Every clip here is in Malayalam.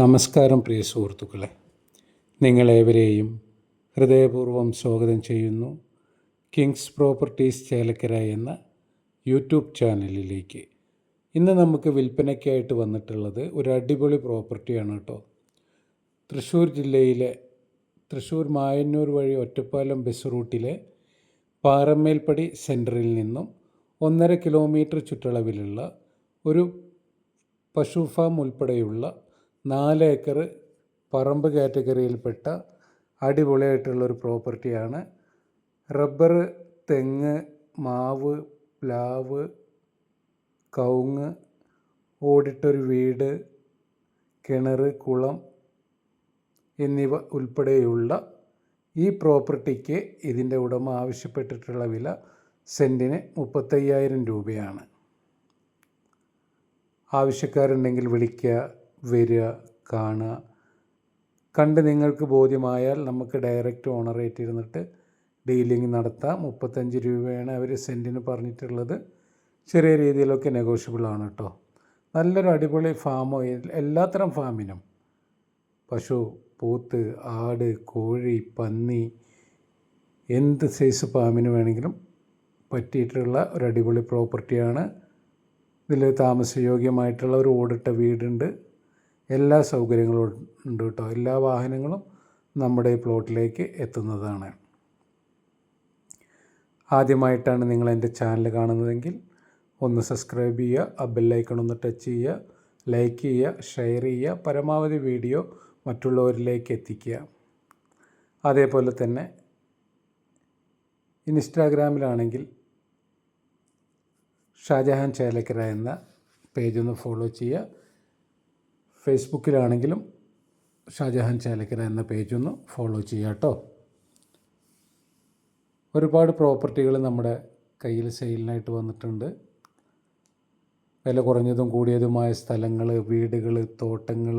നമസ്കാരം പ്രിയ സുഹൃത്തുക്കളെ. നിങ്ങളേവരെയും ഹൃദയപൂർവം സ്വാഗതം ചെയ്യുന്നു കിങ്സ് പ്രോപ്പർട്ടീസ് ചേലക്കര എന്ന യൂട്യൂബ് ചാനലിലേക്ക്. ഇന്ന് നമുക്ക് വിൽപ്പനയ്ക്കായിട്ട് വന്നിട്ടുള്ളത് ഒരു അടിപൊളി പ്രോപ്പർട്ടിയാണ് കേട്ടോ. തൃശ്ശൂർ ജില്ലയിലെ തൃശ്ശൂർ മായന്നൂർ വഴി ഒറ്റപ്പാലം ബസ് റൂട്ടിലെ പാറമേൽപ്പടി സെന്ററിൽ നിന്നും ഒന്നര കിലോമീറ്റർ ചുറ്റളവിലുള്ള ഒരു പശു ഫാം ഉൾപ്പെടെയുള്ള നാല് ഏക്കർ പറമ്പ് കാറ്റഗറിയിൽപ്പെട്ട അടിപൊളിയായിട്ടുള്ളൊരു പ്രോപ്പർട്ടിയാണ്. റബ്ബർ തെങ്ങ് മാവ് പ്ലാവ് കവുങ്ങ് ഓടിട്ടൊരു വീട് കിണർ കുളം എന്നിവ ഉൾപ്പെടെയുള്ള ഈ പ്രോപ്പർട്ടിക്ക് ഇതിന്റെ ഉടമ ആവശ്യപ്പെട്ടിട്ടുള്ള വില സെന്റിന് മുപ്പത്തയ്യായിരം രൂപയാണ്. ആവശ്യക്കാരുണ്ടെങ്കിൽ വിളിക്കുക. വരിക കാണുക. കണ്ട് നിങ്ങൾക്ക് ബോധ്യമായാൽ നമുക്ക് ഡയറക്റ്റ് ഓണറേറ്റ് ഇരുന്നിട്ട് ഡീലിംഗ് നടത്താം. മുപ്പത്തഞ്ച് രൂപയാണ് അവർ സെന്റിന് പറഞ്ഞിട്ടുള്ളത്. ചെറിയ രീതിയിലൊക്കെ നെഗോഷ്യബിൾ ആണ് കേട്ടോ നല്ലൊരു അടിപൊളി ഫാമോ എല്ലാത്തരം ഫാമിനും പശു പോത്ത് ആട് കോഴി പന്നി എന്ത് സൈസ് ഫാമിന് വേണമെങ്കിലും പറ്റിയിട്ടുള്ള ഒരു അടിപൊളി പ്രോപ്പർട്ടിയാണ് ഇതിൽ താമസയോഗ്യമായിട്ടുള്ള ഒരു ഓടിട്ട വീടുണ്ട്. എല്ലാ സൗകര്യങ്ങളും ഉണ്ട് കേട്ടോ. എല്ലാ വാഹനങ്ങളും നമ്മുടെ ഈ പ്ലോട്ടിലേക്ക് എത്തുന്നതാണ്. ആദ്യമായിട്ടാണ് നിങ്ങൾ എന്റെ ചാനൽ കാണുന്നതെങ്കിൽ ഒന്ന് സബ്സ്ക്രൈബ് ചെയ്യുക ആ ബെല്ലൈക്കൺ ഒന്ന് ടച്ച് ചെയ്യുക ലൈക്ക് ചെയ്യുക ഷെയർ ചെയ്യുക പരമാവധി വീഡിയോ മറ്റുള്ളവരിലേക്ക് എത്തിക്കുക. അതേപോലെ തന്നെ ഇൻസ്റ്റാഗ്രാമിലാണെങ്കിൽ ഷാജഹാൻ ചേലക്കര എന്ന പേജ് ഒന്ന് ഫോളോ ചെയ്യുക. ഫേസ്ബുക്കിലാണെങ്കിലും ഷാജഹാൻ ചേലക്കര എന്ന പേജ് ഒന്ന് ഫോളോ ചെയ്യുക കേട്ടോ ഒരുപാട് പ്രോപ്പർട്ടികൾ നമ്മുടെ കയ്യിൽ സെയിലിനായിട്ട് വന്നിട്ടുണ്ട്. വില കുറഞ്ഞതും കൂടിയതുമായ സ്ഥലങ്ങൾ വീടുകൾ തോട്ടങ്ങൾ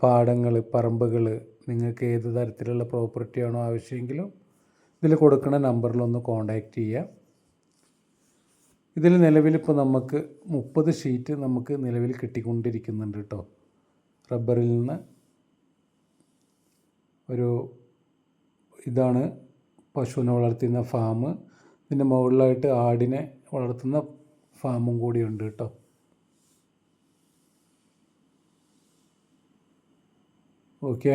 പാടങ്ങൾ പറമ്പുകൾ നിങ്ങൾക്ക് ഏത് തരത്തിലുള്ള പ്രോപ്പർട്ടിയാണോ ആവശ്യമെങ്കിലും ഇതിൽ കൊടുക്കുന്ന നമ്പറിലൊന്ന് കോണ്ടാക്റ്റ് ചെയ്യുക ഇതിൽ നിലവിലിപ്പോൾ നമുക്ക് മുപ്പത് ഷീറ്റ് നമുക്ക് നിലവിൽ കിട്ടിക്കൊണ്ടിരിക്കുന്നുണ്ട് കേട്ടോ. റബ്ബറിൽ നിന്ന് ഒരു ഇതാണ് പശുവിനെ വളർത്തുന്ന ഫാം ഇതിന്റെ മുകളിലായിട്ട് ആടിനെ വളർത്തുന്ന ഫാമും കൂടിയുണ്ട് കേട്ടോ. ഓക്കെ.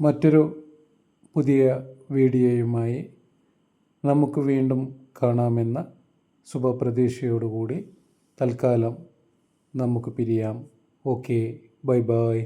മറ്റൊരു പുതിയ വീഡിയോയുമായി നമുക്ക് വീണ്ടും കാണാമെന്ന ശുഭപ്രതീക്ഷയോടുകൂടി തൽക്കാലം നമുക്ക് പിരിയാം. Okay bye bye